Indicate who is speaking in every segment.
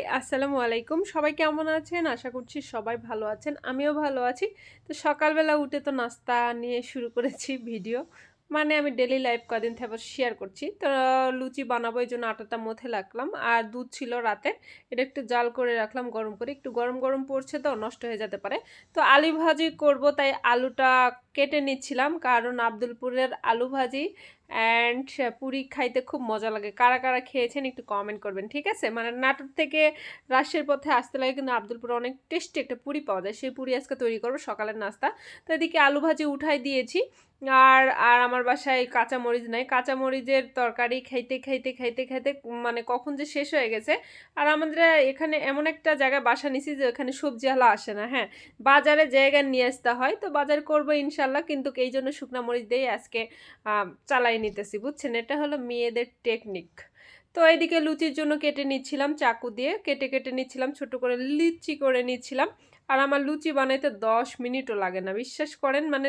Speaker 1: High আসসালামু আলাইকুম। সবাই কেমন আছেন? আশা করছি সবাই ভালো আছেন। আমিও ভালো আছি। তো সকালবেলা উঠে তো নাস্তা নিয়ে শুরু করেছি ভিডিও। মানে আমি ডেলি লাইফ কদিন থেকে শেয়ার করছি। তো লুচি বানাবো, এই জন্য আটাটা মথে রাখলাম। আর দুধ ছিল রাতে। এটা একটু জাল করে রাখলাম, গরম করে। একটু গরম গরম পড়ছে তো, নষ্ট হয়ে যেতে পারে। তো আলু ভাজি করব, তাই আলুটা কেটে নিচ্ছিলাম। কারণ আব্দুলপুরের আলু ভাজি অ্যান্ড পুরি খাইতে খুব মজা লাগে। কারা কারা খেয়েছেন একটু কমেন্ট করবেন, ঠিক আছে? মানে নাটোর থেকে রাজশাহীর পথে আসতে লাগে কিন্তু আব্দুলপুরে অনেক টেস্টি একটা পুরি পাওয়া যায়। সেই পুরি আজকে তৈরি করব সকালের নাস্তা। তো এদিকে আলু ভাজি উঠাই দিয়েছি। আর আর আমার বাসায় কাঁচামরিচ নাই। কাঁচামরিচের তরকারি খাইতে খাইতে খাইতে খাইতে মানে কখন যে শেষ হয়ে গেছে। আর আমাদের এখানে এমন একটা জায়গায় বাসা নিছি যে ওখানে সবজি আলা আসে না হ্যাঁ? বাজারে জায়গায় নিয়ে আসতে হয়। তো বাজার করব ইনশাল্লাহ। কিন্তু এই জন্য শুকনা মরিচ দিয়ে আজকে চালাই নিতেছি, বুঝছেন? এটা হলো মেয়েদের টেকনিক তো এদিকে লুচির জন্য কেটে নিচ্ছিলাম, চাকু দিয়ে কেটে কেটে নিচ্ছিলাম, ছোট করে লিচি করে নিচ্ছিলাম। আর আমার লুচি বানাইতে দশ মিনিটও লাগে না, বিশ্বাস করেন? মানে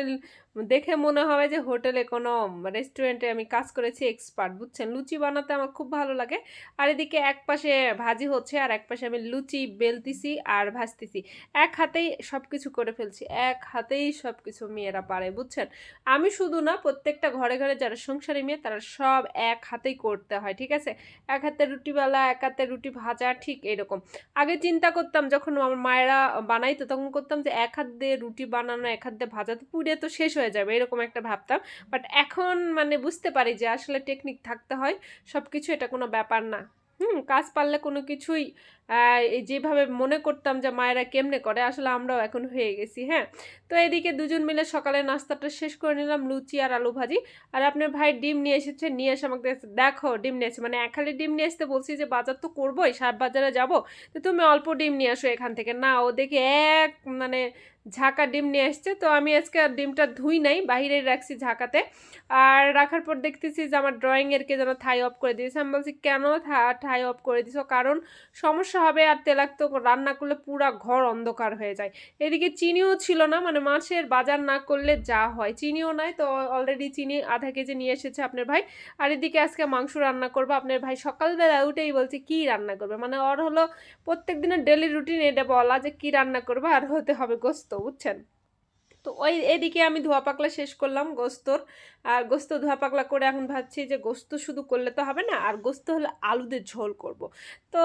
Speaker 1: দেখে মনে হবে যে হোটেলে কোনো রেস্টুরেন্টে আমি কাজ করেছি এক্সপার্ট বুঝছেন? লুচি বানাতে আমার খুব ভালো লাগে। আর এদিকে এক পাশে ভাজি হচ্ছে, আর এক পাশে আমি লুচি বেলতেছি আর ভাজতেছি। এক হাতেই সব কিছু করে ফেলছি, এক হাতেই সব কিছু মেয়েরা পারে, বুঝছেন? আমি শুধু না, প্রত্যেকটা ঘরে ঘরে যারা সংসারী মেয়ে, তারা সব এক হাতেই করতে হয়, ঠিক আছে? এক হাতে রুটিওয়ালা এক হাতে রুটি ভাজা, ঠিক এরকম। আগে চিন্তা করতাম, যখন আমার মায়েরা বানাইতো, তখন করতাম যে এক হাত দিয়ে রুটি বানানো, এক হাত দিয়ে ভাজা, তো পুড়ে তো শেষ হয়ে যাবে, এরকম একটা ভাবতাম। বাট এখন মানে বুঝতে পারি যে আসলে টেকনিক থাকতে হয় সব কিছু এটা কোনো ব্যাপার না। হুম, কাজ পারলে কোনো কিছুই যেভাবে মনে করতাম যে মায়েরা কেমনে করে, আসলে আমরাও এখন হয়ে গেছি হ্যাঁ। তো এদিকে দুজন মিলে সকালে নাস্তাটা শেষ করে নিলাম, লুচি আর আলু ভাজি। আর আপনার ভাই ডিম নিয়ে এসেছে, নিয়ে এসে আমাকে দেখো, ডিম নিয়ে এসে। মানে এক খালি ডিম নিয়ে আসতে বলছি যে, বাজার তো করবোই সাত বাজারে যাব। তো তুমি অল্প ডিম নিয়ে আসো এখান থেকে। না, ও দেখে এক মানে ঝাঁকা ডিম নিয়ে এসছে তো আমি আজকে আর ডিমটা ধুই নাই বাহিরেই রাখছি ঝাঁকাতে। আর রাখার পর দেখতেছি যে আমার ড্রয়িংয়ের কে যেন থাই অফ করে দিয়েছে। আমি বলছি, কেন থাই অফ করে দিছো? কারণ সমস্যা হবে আর তেলাক্ত রান্না করলে পুরা ঘর অন্ধকার হয়ে যায়। এদিকে চিনিও ছিল না মানে মাছের বাজার না করলে যা হয়। চিনিও নাই, তো অলরেডি চিনি আধা কেজি নিয়ে এসেছে আপনার ভাই। আর এদিকে আজকে মাংস রান্না করব। আপনার ভাই সকালবেলা উঠেই বলছে, কি রান্না করবে? মানে ওর হলো প্রত্যেক দিনের ডেলি রুটিন এটা বলা যে কি রান্না করবে আর হতে হবে গোস্ত। বুঝছেন? তো ওই এদিকে আমি ধোয়া পাকলা শেষ করলাম গোস্তর। আর গোস্ত ধোয়া পাকলা করে এখন ভাবছি যে গোস্ত শুধু করলে তো হবে না, আর গোস্ত হলে আলুদের ঝোল করব। তো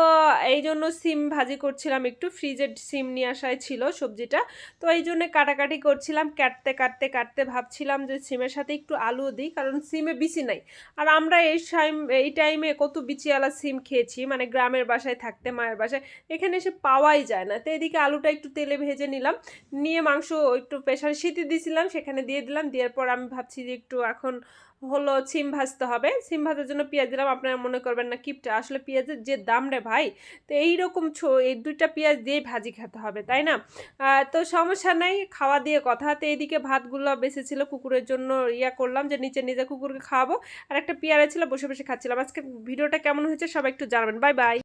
Speaker 1: এই জন্য সিম ভাজি করছিলাম একটু, ফ্রিজের সিম নিয়ে আসায় ছিল সবজিটা। তো এই জন্য কাটাকাটি করছিলাম, কাটতে কাটতে কাটতে ভাবছিলাম যে সিমের সাথে একটু আলু দিই, কারণ সিমে বিচি নাই। আর আমরা এই টাইম এই টাইমে কত বিচিওয়ালা সিম খেয়েছি মানে গ্রামের বাসায় থাকতে মায়ের বাসায়, এখানে এসে পাওয়াই যায় না। তো এদিকে আলুটা একটু তেলে ভেজে নিলাম, নিয়ে মাংস একটু প্রেশারে সিটি দিয়েছিলাম সেখানে দিয়ে দিলাম, দেওয়ার পর আমি ভাবছি যে একটু এখন হলো সিম ভাজতে হবে। সিম ভাজার জন্য পেঁয়াজ দিলাম, আপনারা মনে করবেন না কিপটা, আসলে পেঁয়াজের যে দাম রে ভাই, তো এইরকম ছো, এই দুইটা পেঁয়াজ দিয়েই ভাজি খেতে হবে, তাই না? তো সমস্যা নাই, খাওয়া দিয়ে কথা। তো এইদিকে ভাতগুলো বেঁচেছিল, কুকুরের জন্য ইয়া করলাম যে নিচে নিজে কুকুরকে খাওয়াবো। আর একটা পেয়ারা ছিল, বসে বসে খাচ্ছিলাম। আজকে ভিডিওটা কেমন হয়েছে সবাই একটু জানাবেন। Bye bye.